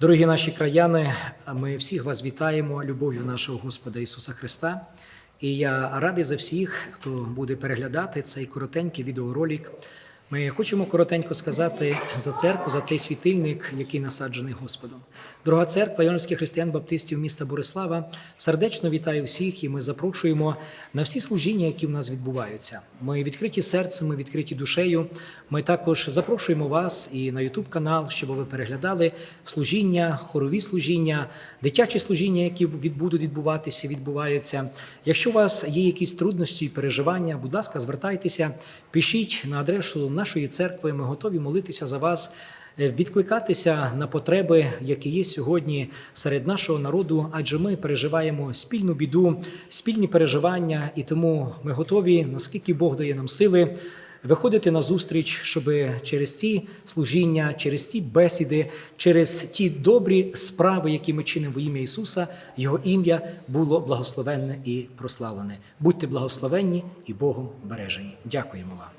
Дорогі наші краяни, ми всіх вас вітаємо любов'ю нашого Господа Ісуса Христа. І я радий за всіх, хто буде переглядати цей коротенький відеоролик. Ми хочемо коротенько сказати за церкву, за цей світильник, який насаджений Господом. Дорога церква Йонських християн-баптистів міста Борислава сердечно вітаю всіх, і ми запрошуємо на всі служіння, які в нас відбуваються. Ми відкриті серцем, ми відкриті душею. Ми також запрошуємо вас і на Ютуб канал, щоб ви переглядали служіння, хорові служіння, дитячі служіння, які від- будуть відбуватися, відбуваються. Якщо у вас є якісь трудності і переживання, будь ласка, звертайтеся, пишіть на адресу нашої церкви. Ми готові молитися за вас. е, Відкликатися на потреби, які є сьогодні серед нашого народу, адже ми переживаємо спільну біду, спільні переживання, і тому ми готові, наскільки Бог дає нам сили, виходити на зустріч, щоб через ті служіння, через ті бесіди, через ті добрі справи, які ми чинимо в ім'я Ісуса, Його ім'я було благословенне і прославлене. Будьте благословенні і Богом бережені. Дякуємо вам.